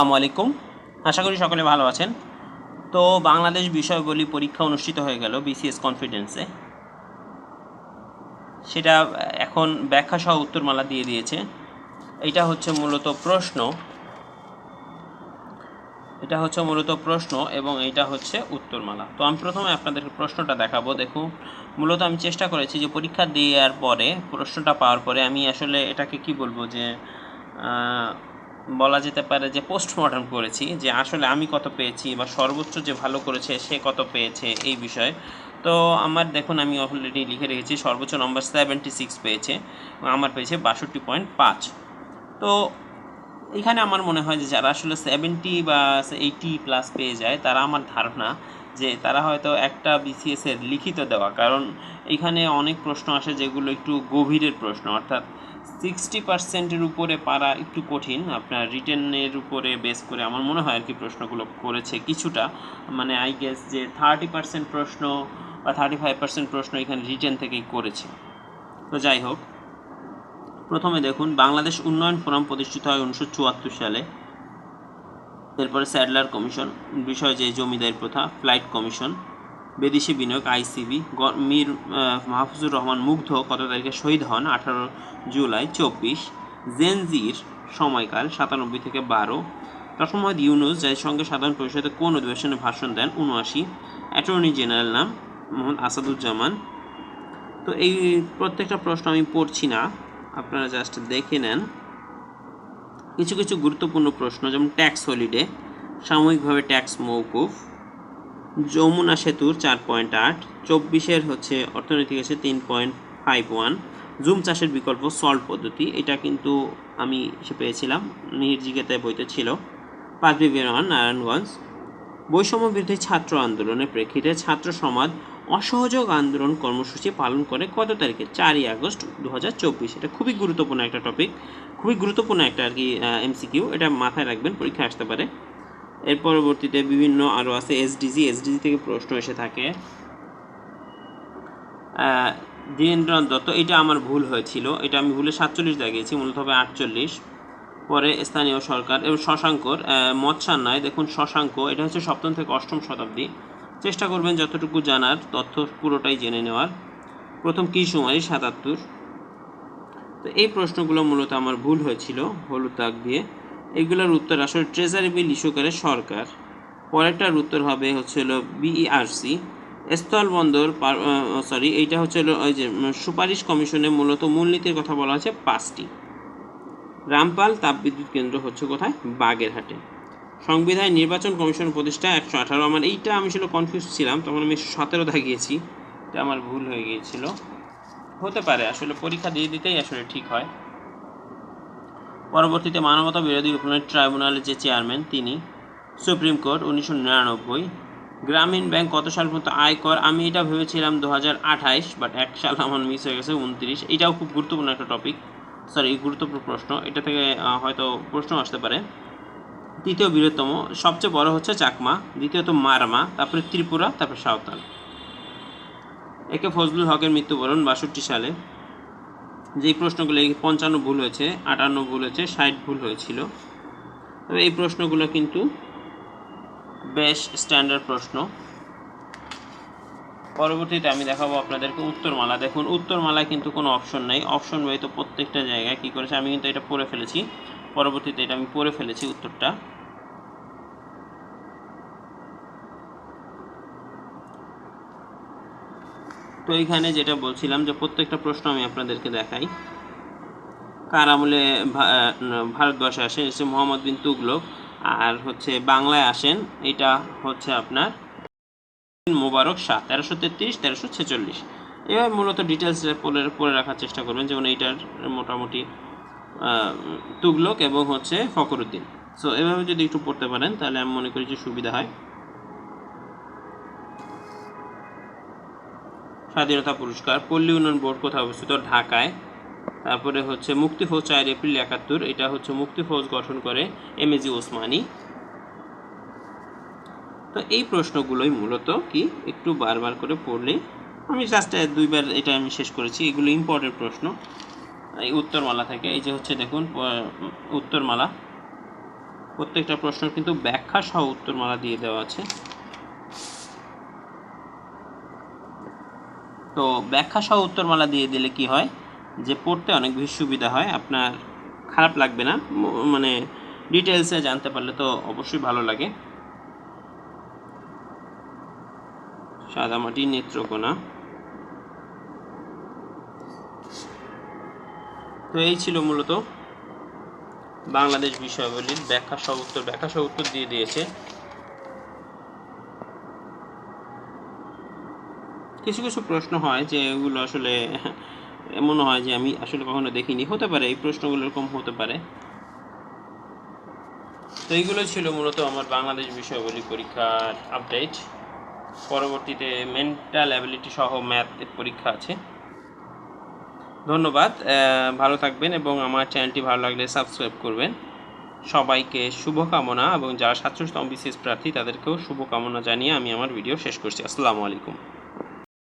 আসসালামু আলাইকুম। আশা করি সকলে ভালো আছেন। তো বাংলাদেশ বিষয়গুলি পরীক্ষা অনুষ্ঠিত হয়ে গেল বিসিএস কনফিডেন্সে। সেটা এখন ব্যাখ্যা সহ উত্তরমালা দিয়ে দিয়েছে। এটা হচ্ছে মূলত প্রশ্ন। এটা হচ্ছে মূলত প্রশ্ন এবং এইটা হচ্ছে উত্তরমালা। তো আমি প্রথমে আপনাদেরকে প্রশ্নটা দেখাবো, দেখুন। মূলত আমি চেষ্টা করেছি যে পরীক্ষা দেওয়ার পরে, প্রশ্নটা পাওয়ার পরে আমি আসলে এটাকে কি বলব যে বলা যেতে পারে যে পোস্টমর্টম করেছি, যে আসলে আমি কত পেয়েছি বা সর্বোচ্চ যে ভালো করেছে সে কত পেয়েছে এই বিষয়ে। তো আমার দেখুন, আমি অলরেডি লিখে রেখেছি, সর্বোচ্চ নম্বর সেভেন্টি সিক্স পেয়েছে, আমার পেয়েছে বাষট্টি পয়েন্ট পাঁচ। তো এখানে আমার মনে হয় যে যারা আসলে সেভেন্টি বা এইটি প্লাস পেয়ে যায়, তারা আমার ধারণা যে তারা হয়তো একটা বিসিএস এর লিখিত দেওয়া। কারণ এখানে অনেক প্রশ্ন আসে যেগুলো একটু গভীরের প্রশ্ন, অর্থাৎ সিক্সটি পার্সেন্টের উপরে পারা একটু কঠিন। আপনার রিটেনের উপরে বেস করে আমার মনে হয় আর কি প্রশ্নগুলো করেছে কিছুটা। মানে আই গেস যে থার্টি পার্সেন্ট প্রশ্ন বা থার্টি ফাইভ পার্সেন্ট প্রশ্ন এখানে রিটেন থেকেই করেছে। তো যাই হোক, প্রথমে দেখুন, বাংলাদেশ উন্নয়ন ফোরাম প্রতিষ্ঠিত হয় উনিশশো চুয়াত্তর সালে। এরপরে স্যাডলার কমিশন, বিষয় যে জমিদারি প্রথা, ফ্লাইট কমিশন। বিদেশি বিনিয়োগ, আইসিবি মীর মাহফুজুর রহমান মুগ্ধ কত তারিখে শহীদ হন? আঠারো জুলাই, চব্বিশ। জেনজির সময়কাল সাতানব্বই থেকে বারো। মোহাম্মদ ইউনুস সঙ্গে সাধারণ পরিষদে কোন অধিবেশনে ভাষণ দেন? উনআশি। অ্যাটর্নি জেনারেল নাম মোহাম্মদ আসাদুজ্জামান। তো এই প্রত্যেকটা প্রশ্ন আমি পড়ছি না, আপনারা জাস্ট দেখে নেন। কিছু কিছু গুরুত্বপূর্ণ প্রশ্ন, যেমন ট্যাক্স হলিডে সাময়িকভাবে ট্যাক্স মৌকুফ যমুনা সেতুর চার পয়েন্ট আট, চব্বিশের হচ্ছে অর্থনৈতিক আছে তিন পয়েন্ট ফাইভ ওয়ান জুম চাষের বিকল্প সল্ট পদ্ধতি, এটা কিন্তু আমি সে পেয়েছিলাম নির্জিকেতে বইতে ছিল। পাঁচবি বেরোয়ান, নারায়ণগঞ্জ। বৈষম্য বিরোধী ছাত্র আন্দোলনের প্রেক্ষিতে ছাত্র সমাজ অসহযোগ আন্দোলন কর্মসূচি পালন করে কত তারিখে? চারই আগস্ট দু হাজার চব্বিশ। এটা খুবই গুরুত্বপূর্ণ একটা টপিক খুবই গুরুত্বপূর্ণ একটা আর কি এমসিকিউ এটা মাথায় রাখবেন পরীক্ষা আসতে পারে। এর পরবর্তীতে বিভিন্ন আরও আছে এসডিজি এসডিজি থেকে প্রশ্ন এসে থাকে। ধীরেন্দ্রনাথ দত্ত, এটা আমার ভুল হয়েছিল। এটা আমি ভুলে সাতচল্লিশ দাগিয়েছি, মূলত হবে আটচল্লিশ। পরে স্থানীয় সরকার এবং শশাঙ্কর মৎস্যান্নায় দেখুন, শশাঙ্ক, এটা হচ্ছে সপ্তম থেকে অষ্টম শতাব্দী। চেষ্টা করবেন যতটুকু জানার, তথ্য পুরোটাই জেনে নেওয়ার। প্রথম কৃষিকুমারী সাতাত্তর। তো এই প্রশ্নগুলো মূলত আমার ভুল হয়েছিল, হলুদ দাগ দিয়ে। এগুলোর উত্তর আসলে ট্রেজারি বিল ইস্যু করে সরকার। পরেরটার উত্তর হবে হচ্ছে হলো বিইআরসি স্থলবন্দর সরি এইটা হচ্ছে ওই যে সুপারিশ কমিশনে মূলত মূলনীতির কথা বলা আছে পাঁচটি। রামপাল তাপবিদ্যুৎ কেন্দ্র হচ্ছে কোথায়? বাগেরহাটে। সংবিধান নির্বাচন কমিশন প্রতিষ্ঠা একশো আঠারো। আমার এইটা আমি ছিল কনফিউজ ছিলাম, তখন আমি সতেরো দাগিয়েছি এটা আমার ভুল হয়ে গিয়েছিল। হতে পারে, আসলে পরীক্ষা দিয়ে দিতেই আসলে ঠিক হয়। পরবর্তীতে মানবতা বিরোধী উপনয়ন ট্রাইব্যুনালের যে চেয়ারম্যান, তিনি সুপ্রিম কোর্ট উনিশশো নিরানব্বই। গ্রামীণ ব্যাংক কত সাল পর্যন্ত আয় কর? আমি এটা ভেবেছিলাম দু হাজার আঠাইশ বাট এক সাল আমার মিস হয়ে গেছে উনত্রিশ এটাও খুব গুরুত্বপূর্ণ একটা টপিক সরি গুরুত্বপূর্ণ প্রশ্ন। এটা থেকে হয়তো প্রশ্ন আসতে পারে। তৃতীয় বৃহত্তম, সবচেয়ে বড় হচ্ছে চাকমা, দ্বিতীয়ত মারমা, তারপরে ত্রিপুরা, তারপরে সাঁওতাল। একে ফজলুল হকের মৃত্যুবরণ বাষট্টি সালে। যেই প্রশ্নগুলো পঞ্চান্ন ভুল হয়েছে, আটান্ন ভুল হয়েছে, ষাট ভুল হয়েছিল। তবে এই প্রশ্নগুলো কিন্তু বেশ স্ট্যান্ডার্ড প্রশ্ন। পরবর্তীতে আমি দেখাবো আপনাদেরকে উত্তরমালা। দেখুন, উত্তরমালায় কিন্তু কোনো অপশন নেই। অপশন ব্যতীত প্রত্যেকটা জায়গায়। কী করেছে? আমি কিন্তু এটা পড়ে ফেলেছি। পরবর্তীতে এটা আমি পড়ে ফেলেছি উত্তরটা। তো এইখানে যেটা বলছিলাম যে প্রত্যেকটা প্রশ্ন আমি আপনাদেরকে দেখাই। কার আমলে ভারতবর্ষে আসেন? হচ্ছে মোহাম্মদ বিন তুগলক। আর হচ্ছে বাংলায় আসেন, এটা হচ্ছে আপনার মোবারক শাহ, তেরোশো তেত্রিশ, তেরোশো ছেচল্লিশ। এবার মূলত ডিটেলস পড়ে পড়ে রাখার চেষ্টা করবেন যেমন এইটার মোটামুটি তুগলক এবং হচ্ছে ফখরুদ্দিন। সো এভাবে যদি একটু পড়তে পারেন, তাহলে আমি মনে করি যে সুবিধা হয়। স্বাধীনতা পুরস্কার, পল্লী উন্নয়ন বোর্ড কোথায় অবস্থিত? ঢাকায়। তারপরে হচ্ছে মুক্তি ফৌজ চার এপ্রিল একাত্তর, এটা হচ্ছে মুক্তি ফৌজ গঠন করে এম এজি ওসমানী। তো এই প্রশ্নগুলোই মূলত কি? একটু বারবার করে পড়লে আমি জাস্ট দুইবার এটা আমি শেষ করেছি, এগুলো ইম্পর্টেন্ট প্রশ্ন। এই উত্তরমালা থেকে, এই যে হচ্ছে দেখুন উত্তরমালা। প্রত্যেকটা প্রশ্ন কিন্তু ব্যাখ্যা সহ উত্তরমালা দিয়ে দেওয়া আছে। তো ব্যাখ্যা সহ উত্তরমালা দিয়ে দিলে কি হয়? যে পড়তে অনেক বেশি সুবিধা হয়, আপনার খারাপ লাগবে না মানে ডিটেলসে জানতে পারলে তো অবশ্যই ভালো লাগে। সাদামাটি নেত্রকোনা। তো এই ছিল মূলত বাংলাদেশ বিষয়াবলীর ব্যাখ্যা সহ উত্তর, ব্যাখ্যা সহ উত্তর দিয়ে দিয়েছে। কিছু কিছু প্রশ্ন হয় যে এগুলো আসলে এমন হয় যে আমি আসলে কখনো দেখিনি। হতে পারে, এই প্রশ্নগুলো এরকম হতে পারে। তো এইগুলো ছিল মূলত আমার বাংলাদেশ বিষয়াবলী পরীক্ষার আপডেট পরবর্তীতে মেন্টাল অ্যাবিলিটি সহ ম্যাথ পরীক্ষা আছে। ধন্যবাদ ভালো থাকবেন এবং আমার চ্যানেলটি ভালো লাগলে সাবস্ক্রাইব করবেন। সবাইকে শুভকামনা এবং যারা সাতশোতম বিশেষ প্রার্থী, তাদেরকেও শুভকামনা জানিয়ে আমি আমার ভিডিও শেষ করছি। আসসালামু আলাইকুম।